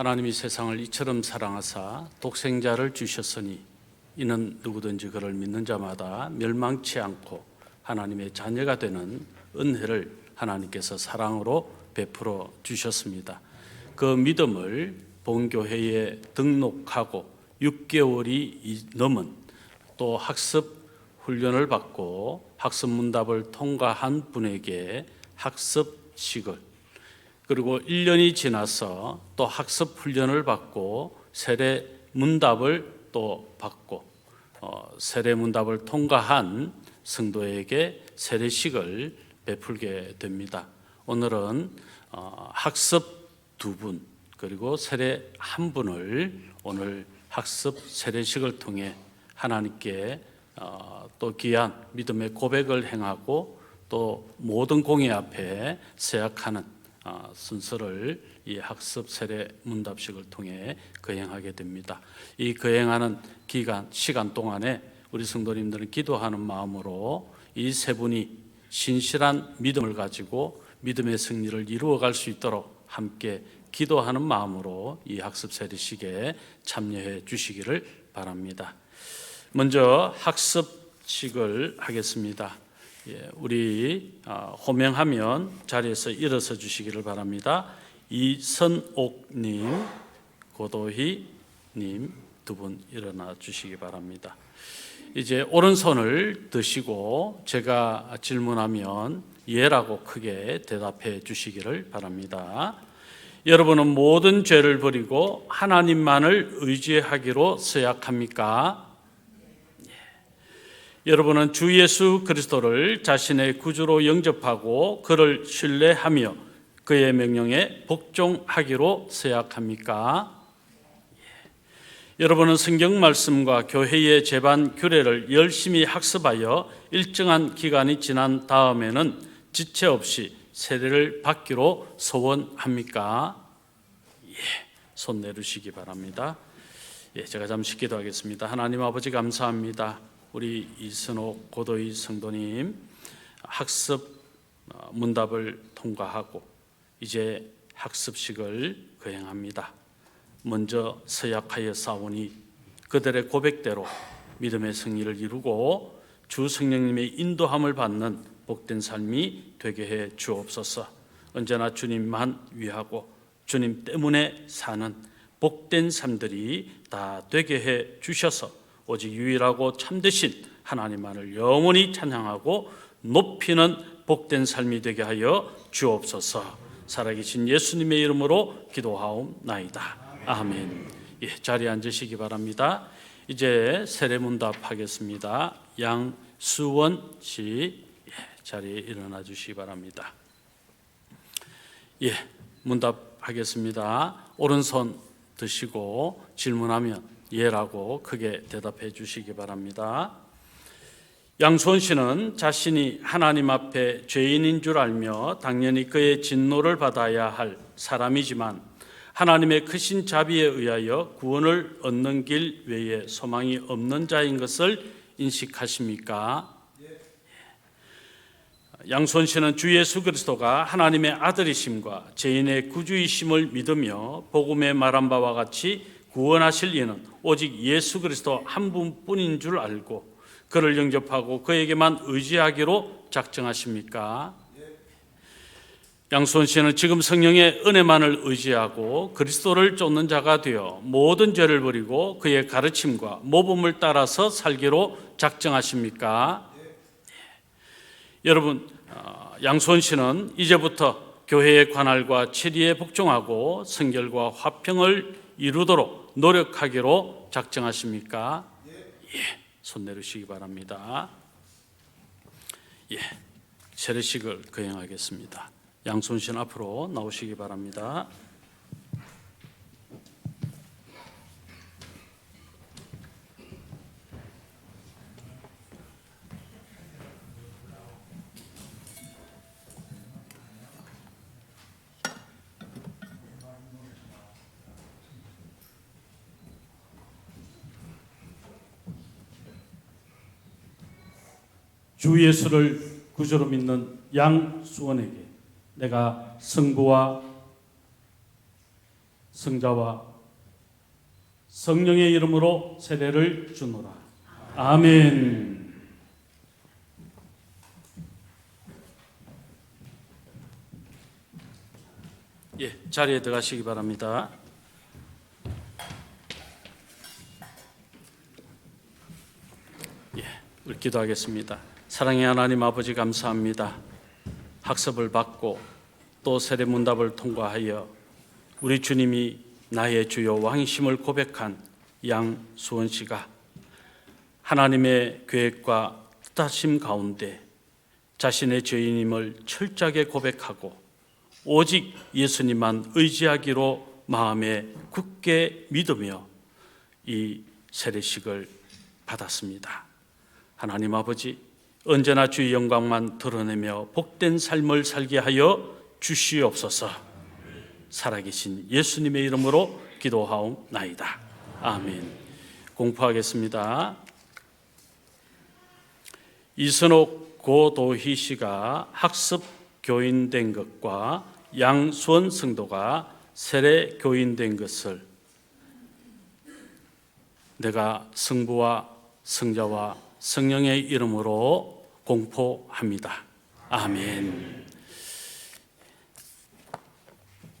하나님이 세상을 이처럼 사랑하사 독생자를 주셨으니 이는 누구든지 그를 믿는 자마다 멸망치 않고 하나님의 자녀가 되는 은혜를 하나님께서 사랑으로 베풀어 주셨습니다. 그 믿음을 본교회에 등록하고 6개월이 넘은 또 학습 훈련을 받고 학습 문답을 통과한 분에게 학습식을 그리고 1년이 지나서 또 학습 훈련을 받고 세례 문답을 또 받고 어, 세례 문답을 통과한 성도에게 세례식을 베풀게 됩니다. 오늘은 어, 학습 두 분 그리고 세례 한 분을 오늘 학습 세례식을 통해 하나님께 어, 또 귀한 믿음의 고백을 행하고 또 모든 공의 앞에 세약하는 어, 순서를 이 학습 세례 문답식을 통해 거행하게 됩니다. 이 거행하는 기간 시간 동안에 우리 성도님들은 기도하는 마음으로 이 세 분이 신실한 믿음을 가지고 믿음의 승리를 이루어갈 수 있도록 함께 기도하는 마음으로 이 학습 세례식에 참여해 주시기를 바랍니다. 먼저 학습식을 하겠습니다. 예, 우리 아, 호명하면 자리에서 일어서 주시기를 바랍니다. 이선옥님, 고도희님 두 분 일어나 주시기 바랍니다. 이제 오른손을 드시고 제가 질문하면 예라고 크게 대답해 주시기를 바랍니다. 여러분은 모든 죄를 버리고 하나님만을 의지하기로 서약합니까? 여러분은 주 예수 그리스도를 자신의 구주로 영접하고 그를 신뢰하며 그의 명령에 복종하기로 서약합니까? 예. 여러분은 성경 말씀과 교회의 제반 규례를 열심히 학습하여 일정한 기간이 지난 다음에는 지체 없이 세례를 받기로 소원합니까? 예. 손 내리시기 바랍니다. 예, 제가 잠시 기도하겠습니다. 하나님 아버지 감사합니다. 우리 이선옥 고도희 성도님 학습 어, 문답을 통과하고 이제 학습식을 거행합니다. 먼저 서약하여 싸우니 그들의 고백대로 믿음의 승리를 이루고 주 성령님의 인도함을 받는 복된 삶이 되게 해 주옵소서. 언제나 주님만 위하고 주님 때문에 사는 복된 삶들이 다 되게 해 주셔서 오직 유일하고 참되신 하나님만을 영원히 찬양하고 높이는 복된 삶이 되게 하여 주옵소서. 살아계신 예수님의 이름으로 기도하옵나이다. 아멘. 예, 자리에 앉으시기 바랍니다. 이제 세례문답 하겠습니다. 양수원 씨 예, 자리에 일어나 주시기 바랍니다. 예, 문답하겠습니다. 오른손 드시고 질문하면 예라고 크게 대답해 주시기 바랍니다. 양수원 씨는 자신이 하나님 앞에 죄인인 줄 알며 당연히 그의 진노를 받아야 할 사람이지만 하나님의 크신 자비에 의하여 구원을 얻는 길 외에 소망이 없는 자인 것을 인식하십니까? 양손 씨는 주 예수 그리스도가 하나님의 아들이심과 죄인의 구주이심을 믿으며 복음의 말한 바와 같이 구원하실 이는 오직 예수 그리스도 한 분뿐인 줄 알고 그를 영접하고 그에게만 의지하기로 작정하십니까? 양수원 씨는 지금 성령의 은혜만을 의지하고 그리스도를 쫓는 자가 되어 모든 죄를 버리고 그의 가르침과 모범을 따라서 살기로 작정하십니까? 여러분, 어, 양수원 씨는 이제부터 교회의 관할과 체리에 복종하고 성결과 화평을 이루도록 노력하기로 작정하십니까? 예, 손 내리시기 바랍니다. 예, 세례식을 거행하겠습니다. 양손신 앞으로 나오시기 바랍니다. 주 예수를 구주로 믿는 양수원에게 내가 성부와 성자와 성령의 이름으로 세례를 주노라. 아멘. 예, 자리에 들어가시기 바랍니다. 예, 기도하겠습니다. 사랑의 하나님 아버지 감사합니다. 학습을 받고 또 세례 문답을 통과하여 우리 주님이 나의 주요 왕이심을 고백한 양수원 씨가 하나님의 계획과 뜻하심 가운데 자신의 죄인임을 철저하게 고백하고 오직 예수님만 의지하기로 마음에 굳게 믿으며 이 세례식을 받았습니다. 하나님 아버지 언제나 주의 영광만 드러내며 복된 삶을 살게 하여 주시옵소서. 살아계신 예수님의 이름으로 기도하옵나이다. 아멘. 공포하겠습니다. 이선옥 고도희 씨가 학습 교인된 것과 양수원 성도가 세례 교인된 것을 내가 성부와 성자와 성령의 이름으로 공포합니다. 아멘.